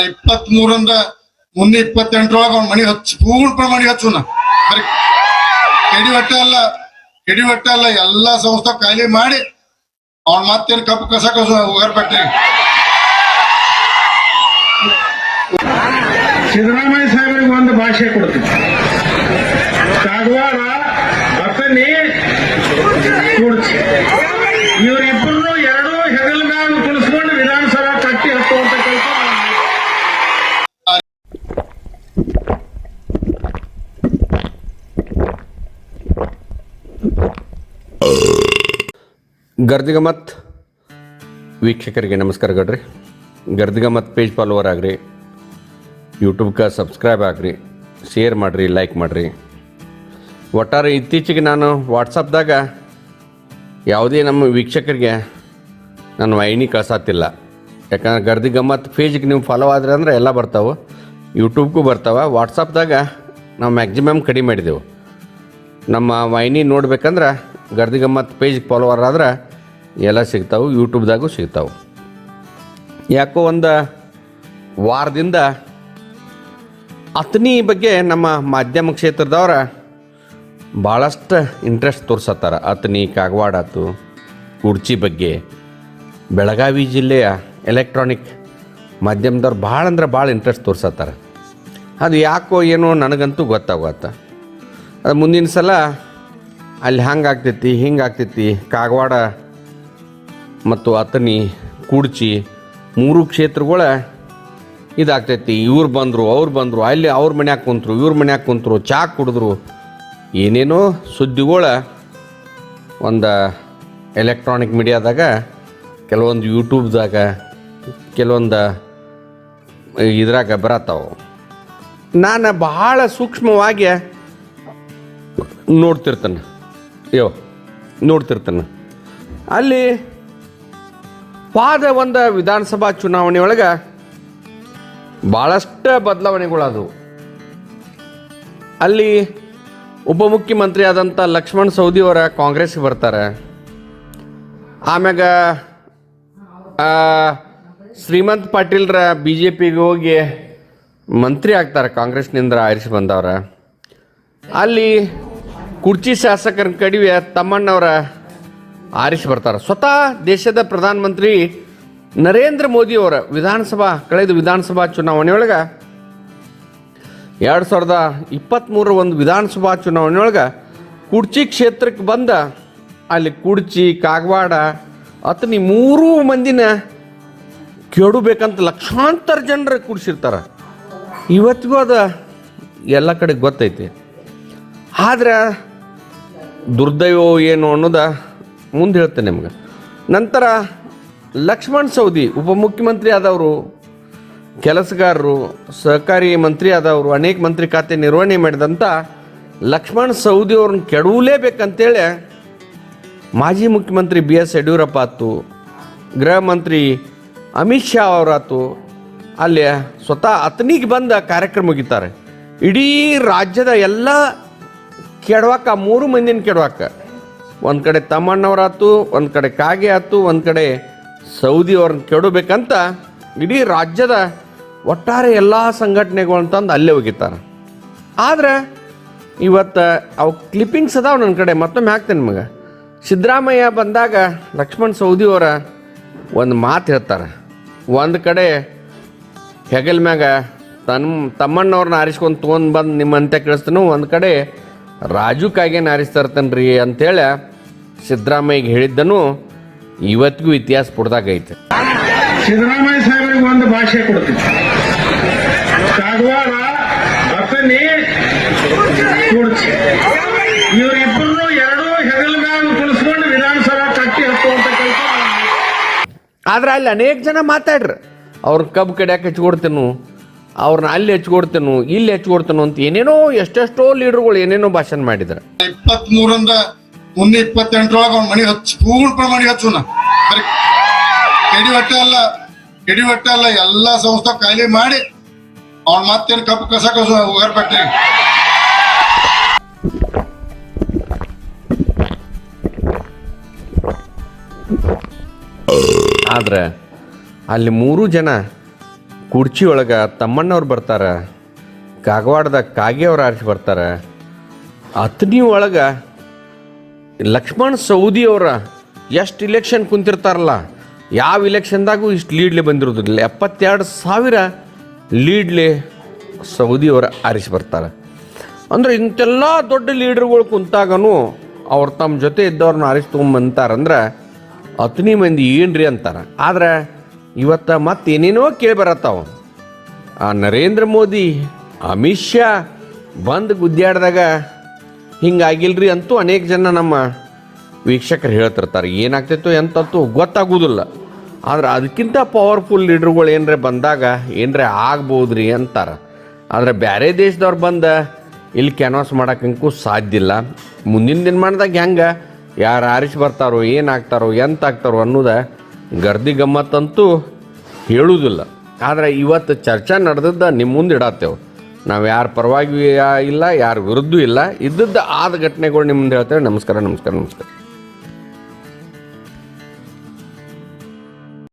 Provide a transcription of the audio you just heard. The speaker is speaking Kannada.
ಇಪ್ಪತ್ತ್ ಮೂರಿಂದ ಮುಂದೆ ಇಪ್ಪತ್ತೆಂಟರೊಳಗ ಅವ್ನ ಮಣಿ ಹಚ್ಚ ಪೂರ್ಣ ಪ್ರಮಾಣ ಹಚ್ಚುನ. ಹೊಟ್ಟ ಅಲ್ಲ ಕೆಡಿ ಅಲ್ಲ, ಎಲ್ಲಾ ಸಂಸ್ಥೆ ಖಾಲಿ ಮಾಡಿ ಅವ್ನ ಮತ್ತೇನ್ ಕಪ್ಪು ಕಸ ಕಸ ಹೋಗರ್ಬಿಟ್ರಿ ಸಿದ್ದರಾಮಯ್ಯ ಸಾಹೇಬರಿಗೆ ಒಂದು ಭಾಷೆ ಕೊಡ್ತೀನಿ. ಕಾಗವಾರ ಕುಡ್ಚಿ ಇವರಿಬ್ಬರು ಎರಡೂ ಹೆಗಲ ಮ್ಯಾಗ ಕುಣಿಸ್ಕೊಂಡು ವಿಧಾನಸಭಾ ಕಟ್ಟಿ ಹತ್ತುವಂತ ಕೆಲಸ ಗರ್ದಿಗಮತ್ ವೀಕ್ಷಕರಿಗೆ ನಮಸ್ಕಾರ ಗಡ್ರಿ. ಗರ್ದಿಗಮತ್ ಪೇಜ್ ಫಾಲೋವರ್ ಆಗ್ರಿ. ಯೂಟ್ಯೂಬ್ಗೆ ಸಬ್ಸ್ಕ್ರೈಬ್ ಆಗ್ರಿ. ಶೇರ್ ಮಾಡಿರಿ ಲೈಕ್ ಮಾಡಿರಿ. ಒಟ್ಟಾರೆ ಇತ್ತೀಚೆಗೆ ನಾನು ವಾಟ್ಸಪ್ದಾಗ ಯಾವುದೇ ನಮ್ಮ ವೀಕ್ಷಕರಿಗೆ ನಾನು ವೈನಿ ಕಳ್ಸತ್ತಿಲ್ಲ ಯಾಕಂದ್ರೆ ಗರ್ದಿ ಗಮ್ಮತ್ ಪೇಜ್ಗೆ ನೀವು ಫಾಲೋ ಆದ್ರೆ ಅಂದ್ರೆ ಎಲ್ಲ ಬರ್ತಾವೆ. ಯೂಟ್ಯೂಬ್ಗೂ ಬರ್ತಾವೆ. ವಾಟ್ಸಪ್ದಾಗ ನಾವು ಮ್ಯಾಕ್ಸಿಮಮ್ ಕಡಿಮೆ ಮಾಡಿದೆವು. ನಮ್ಮ ವಾಹಿನಿ ನೋಡ್ಬೇಕಂದ್ರೆ ಗರ್ದಿಗಮ್ಮತ್ ಪೇಜ್ ಫಾಲೋವರ್ ಆದ್ರೆ ಎಲ್ಲ ಸಿಗ್ತಾವೆ ಯೂಟ್ಯೂಬ್ದಾಗೂ ಸಿಗ್ತಾವೆ. ಯಾಕೋ ಒಂದು ವಾರದಿಂದ ಅತ್ನಿ ಬಗ್ಗೆ ನಮ್ಮ ಮಾಧ್ಯಮ ಕ್ಷೇತ್ರದವ್ರ ಭಾಳಷ್ಟು ಇಂಟ್ರೆಸ್ಟ್ ತೋರ್ಸತ್ತಾರ. ಅತ್ನಿ ಕಾಗವಾಡ ಆತು ಕುರ್ಚಿ ಬಗ್ಗೆ. ಬೆಳಗಾವಿ ಜಿಲ್ಲೆಯ ಎಲೆಕ್ಟ್ರಾನಿಕ್ ಮಾಧ್ಯಮದವ್ರು ಭಾಳ ಅಂದ್ರೆ ಭಾಳ ಇಂಟ್ರೆಸ್ಟ್ ತೋರ್ಸತ್ತಾರ. ಅದು ಯಾಕೋ ಏನೋ ನನಗಂತೂ ಗೊತ್ತಾಗತ್ತ ಅದು ಮುಂದಿನ ಸಲ ಅಲ್ಲಿ ಹಂಗೆ ಆಗ್ತೈತಿ ಕಾಗವಾಡ ಮತ್ತು ಅತನಿ ಕೂಡ್ಚಿ ಮೂರು ಕ್ಷೇತ್ರಗಳ ಇದಾಗ್ತೈತಿ. ಇವ್ರು ಬಂದರು, ಅವ್ರು ಬಂದರು, ಅಲ್ಲಿ ಅವ್ರ ಮನ್ಯಾಗ ಕುಂತರು, ಇವ್ರ ಮನ್ಯಾಗ ಕುಂತರು, ಚಾ ಕುಡಿದ್ರು. ಏನೇನೋ ಸುದ್ದಿಗಳ ಒಂದು ಎಲೆಕ್ಟ್ರಾನಿಕ್ ಮೀಡಿಯಾದಾಗ ಕೆಲವೊಂದು ಯೂಟ್ಯೂಬ್ದಾಗ, ಕೆಲವೊಂದು ಇದ್ರಾಗ ಬರತ್ತಾವು ನಾನು ಭಾಳ ಸೂಕ್ಷ್ಮವಾಗಿ ನೋಡ್ತಿರ್ತಾನೆ. ಯೋ, ನೋಡ್ತಿರ್ತಾನೆ. ಅಲ್ಲಿ ಪಾದ ಒಂದು ವಿಧಾನಸಭಾ ಚುನಾವಣೆ ಒಳಗೆ ಭಾಳಷ್ಟು ಬದಲಾವಣೆಗಳಾದವು. ಅಲ್ಲಿ ಉಪಮುಖ್ಯಮಂತ್ರಿ ಆದಂಥ ಲಕ್ಷ್ಮಣ್ ಸೌದಿ ಅವರ ಕಾಂಗ್ರೆಸ್ಗೆ ಬರ್ತಾರೆ. ಆಮ್ಯಾಗ ಶ್ರೀಮಂತ್ ಪಾಟೀಲ್ರ ಬಿ ಜೆ ಪಿಗೆ ಹೋಗಿ ಮಂತ್ರಿ ಆಗ್ತಾರೆ ಕಾಂಗ್ರೆಸ್ನಿಂದ ಆರಿಸಿ ಬಂದವ್ರ. ಅಲ್ಲಿ ಕುರ್ಚಿ ಶಾಸಕರ ಕಡಿವೆ ತಮ್ಮಣ್ಣವರ ಆರಿಸಿ ಬರ್ತಾರೆ. ಸ್ವತಃ ದೇಶದ ಪ್ರಧಾನಮಂತ್ರಿ ನರೇಂದ್ರ ಮೋದಿ ಅವರ ವಿಧಾನಸಭಾ, ಕಳೆದ ವಿಧಾನಸಭಾ ಚುನಾವಣೆಯೊಳಗೆ ಎರಡು ಸಾವಿರದ ಇಪ್ಪತ್ತ್ಮೂರರ ಒಂದು ವಿಧಾನಸಭಾ ಚುನಾವಣೆ ಕುರ್ಚಿ ಕ್ಷೇತ್ರಕ್ಕೆ ಬಂದ ಅಲ್ಲಿ ಕುರ್ಚಿ, ಕಾಗವಾಡ, ಅತನಿ ಮೂರೂ ಮಂದಿನ ಕೆಡಬೇಕಂತ ಲಕ್ಷಾಂತರ ಜನರು ಕುಡಿಸಿರ್ತಾರೆ ಇವತ್ತಿಗೂ ಅದು ಎಲ್ಲ ಕಡೆ ಗೊತ್ತೈತಿ. ಆದ್ರೆ ದುರ್ದೈವೋ ಏನು ಅನ್ನೋದ ಮುಂದೆ ಹೇಳ್ತೇನೆ ನಿಮ್ಗೆ. ನಂತರ ಲಕ್ಷ್ಮಣ್ ಸೌದಿ ಉಪಮುಖ್ಯಮಂತ್ರಿ ಆದವರು, ಕೆಲಸಗಾರರು, ಸಹಕಾರಿ ಮಂತ್ರಿ ಆದವರು, ಅನೇಕ ಮಂತ್ರಿ ಖಾತೆ ನಿರ್ವಹಣೆ ಮಾಡಿದಂಥ ಲಕ್ಷ್ಮಣ್ ಸೌದಿ ಅವ್ರನ್ನ ಕೆಡವಲೇಬೇಕಂತೇಳಿ ಮಾಜಿ ಮುಖ್ಯಮಂತ್ರಿ ಬಿ ಎಸ್ ಯಡಿಯೂರಪ್ಪ ಆತು ಗೃಹ ಮಂತ್ರಿ ಅಮಿತ್ ಶಾ ಅವರಾತು ಅಲ್ಲಿ ಸ್ವತಃ ಅತನಿಗೆ ಬಂದ ಕಾರ್ಯಕ್ರಮ ಮುಗಿತಾರೆ. ಇಡೀ ರಾಜ್ಯದ ಎಲ್ಲ ಕೆಡವಾಕ ಮೂರು ಮಂದಿನ ಕೆಡವಾಕ ಒಂದು ಕಡೆ ತಮ್ಮಣ್ಣವರಾತು, ಒಂದು ಕಡೆ ಕಾಗೆ ಆತು, ಒಂದು ಕಡೆ ಸೌದಿಯವ್ರನ್ನ ಕೆಡಬೇಕಂತ ಇಡೀ ರಾಜ್ಯದ ಒಟ್ಟಾರೆ ಎಲ್ಲ ಸಂಘಟನೆಗಳು ಅಂತಂದು ಅಲ್ಲೇ ಹೋಗಿತ್ತಾರ ಆದ್ರೆ ಇವತ್ತು ಅವು ಕ್ಲಿಪ್ಪಿಂಗ್ಸ್ ಅದಾವ ನನ್ನ ಕಡೆ, ಮತ್ತೊಮ್ಮೆ ಹಾಕ್ತೇನೆ ನಿಮಗೆ. ಸಿದ್ದರಾಮಯ್ಯ ಬಂದಾಗ ಲಕ್ಷ್ಮಣ್ ಸೌದಿ ಅವರ ಒಂದು ಮಾತು ಹೇಳ್ತಾರೆ. ಒಂದು ಕಡೆ ಹೆಗಲ್ ಮ್ಯಾಗ ತನ್ನ ತಮ್ಮಣ್ಣವ್ರನ್ನ ಆರಿಸ್ಕೊಂಡು ತೊಗೊಂಡು ಬಂದು ನಿಮ್ಮಂತೆ ಕೇಳಿಸ್ತಾನು, ಒಂದು ಕಡೆ ರಾಜು ಕಾಗೇನ ಆರಿಸ್ತಾ ಇರ್ತಾನ್ರಿ ಅಂತೇಳಿ ಸಿದ್ದರಾಮಯ್ಯಗೆ ಹೇಳಿದ್ದನು ಇವತ್ತಿಗೂ ಇತಿಹಾಸ ಪುಡ್ದಾಗೈತೆ ಸಿದ್ದರಾಮಯ್ಯ ಸಾಹೇಬರಿಗೆ ಒಂದು ಭಾಷೆ ಕೊಡ್ತೀನಿ. ಕಾಗವಾಡ ಬಸನಿ ಕುಡ್ಚಿ. ಇವರಿಬ್ಬರು ಎರಡೂ ಹೆಗಲ ಮ್ಯಾಗ ಕುಣಿಸ್ಕೊಂಡು ವಿಧಾನಸಭಾ ಕಟ್ಟಿ ಹತ್ತುವಂತ ಕೆಲಸ ಆದ್ರೆ ಅಲ್ಲಿ ಅನೇಕ ಜನ ಮಾತಾಡ್ರಿ. ಅವ್ರ ಕಬ್ಬು ಕಡಿಯಾಕೆ ಹಚ್ಕೊಡ್ತೇನು. ಅವ್ರನ್ನ ಅಲ್ಲಿ ಹೆಚ್ಕೊಡ್ತೇನು ಇಲ್ಲಿ ಹೆಚ್ಕೊಡ್ತೇನು ಅಂತ ಏನೇನೋ ಎಷ್ಟೆಷ್ಟೋ ಲೀಡರ್ಗಳು ಏನೇನೋ ಭಾಷಣ ಮಾಡಿದ್ರು ಇಪ್ಪತ್ತ್ ಮೂರಿಂದ ಮುಂದೆ ಇಪ್ಪತ್ತೆಂಟರೊಳಗೆ ಅವ್ನ ಮನೆ ಹಚ್ಚ ಪೂರ್ಣ ಪ್ರಮಾಣ ಹಚ್ಚುನ. ಬರೀ ಕೆಡಿ ಹೊಟ್ಟ ಅಲ್ಲ ಕೆಡಿ ಹೊಟ್ಟ ಅಲ್ಲ ಎಲ್ಲ ಸಂಸ್ಥೆ ಖಾಲಿ ಮಾಡಿ ಅವ್ನ ಮತ್ತೇನು ಕಪ್ಪು ಕಸ ಕಸ ಹೋಗಿ ಆದ್ರೆ ಅಲ್ಲಿ ಮೂರು ಜನ ಕುರ್ಚಿ ಒಳಗೆ ತಮ್ಮಣ್ಣವ್ರು ಬರ್ತಾರೆ ಕಾಗವಾಡದಾಗ ಕಾಗೆಯವ್ರು ಆರಿಸಿ ಬರ್ತಾರೆ. ಅತ್ನಿ ಒಳಗೆ ಲಕ್ಷ್ಮಣ್ ಸೌದಿ ಅವರ ಎಷ್ಟು ಇಲೆಕ್ಷನ್ ಕುಂತಿರ್ತಾರಲ್ಲ, ಯಾವ ಇಲೆಕ್ಷನ್ದಾಗೂ ಇಷ್ಟು ಲೀಡ್ಲಿ ಬಂದಿರೋದಿಲ್ಲ ಎಪ್ಪತ್ತೆರಡು ಸಾವಿರ ಲೀಡ್ಲಿ ಸೌದಿ ಅವರ ಆರಿಸಿ ಬರ್ತಾರೆ. ಅಂದ್ರೆ ಇಂಥೆಲ್ಲ ದೊಡ್ಡ ಲೀಡರ್ಗಳು ಕುಂತಾಗನೂ ಅವ್ರು ತಮ್ಮ ಜೊತೆ ಇದ್ದವ್ರನ್ನ ಆರಿಸಿ ಅತ್ನಿ ಅತನಿ ಮಂದಿ ಏನ್ರಿ ಅಂತಾರೆ. ಆದ್ರೆ ಇವತ್ತು ಮತ್ತೆ ಏನೇನೋ ಕೇಳಿ ಬರತ್ತಾವ. ಆ ನರೇಂದ್ರ ಮೋದಿ, ಅಮಿತ್ ಶಾ ಬಂದು ಗುದ್ದಾಡ್ದಾಗ ಹಿಂಗಾಗಿಲ್ರಿ ಅಂತೂ ಅನೇಕ ಜನ ನಮ್ಮ ವೀಕ್ಷಕರು ಹೇಳ್ತಿರ್ತಾರೆ. ಏನಾಗ್ತೈತೋ ಎಂತಂತೂ ಗೊತ್ತಾಗೋದಿಲ್ಲ. ಆದ್ರೆ ಅದಕ್ಕಿಂತ ಪವರ್ಫುಲ್ ಲೀಡ್ರುಗಳು ಏನರೇ ಬಂದಾಗ ಏನರೇ ಆಗ್ಬೋದ್ರಿ ಅಂತಾರೆ. ಆದರೆ ಬೇರೆ ದೇಶದವ್ರು ಬಂದ ಇಲ್ಲಿ ಕ್ಯಾನ್ವಾಸ್ ಮಾಡೋಕ್ಕಂಕೂ ಸಾಧ್ಯ ಇಲ್ಲ. ಮುಂದಿನ ದಿನಮಾನದಾಗ ಹೆಂಗೆ ಯಾರು ಆರಿಸಿ ಬರ್ತಾರೋ, ಏನಾಗ್ತಾರೋ, ಎಂತಾಗ್ತಾರೋ ಅನ್ನೋದ ಗರ್ದಿ ಗಮ್ಮತ್ತಂತೂ ಹೇಳುವುದಿಲ್ಲ. ಆದರೆ ಇವತ್ತು ಚರ್ಚೆ ನಡೆದದ್ದು ನಿಮ್ಮ ಮುಂದೆ ಇಡತ್ತೇವೆ. ನಾವು ಯಾರ ಪರವಾಗಿ ಇಲ್ಲ, ಯಾರ ವಿರುದ್ಧ ಇಲ್ಲ. ಇದ್ದದ್ದು ಆದ ಘಟನೆಗಳು ನಿಮ್ಮ ಮುಂದೆ ಹೇಳ್ತೇವೆ. ನಮಸ್ಕಾರ ನಮಸ್ಕಾರ ನಮಸ್ಕಾರ.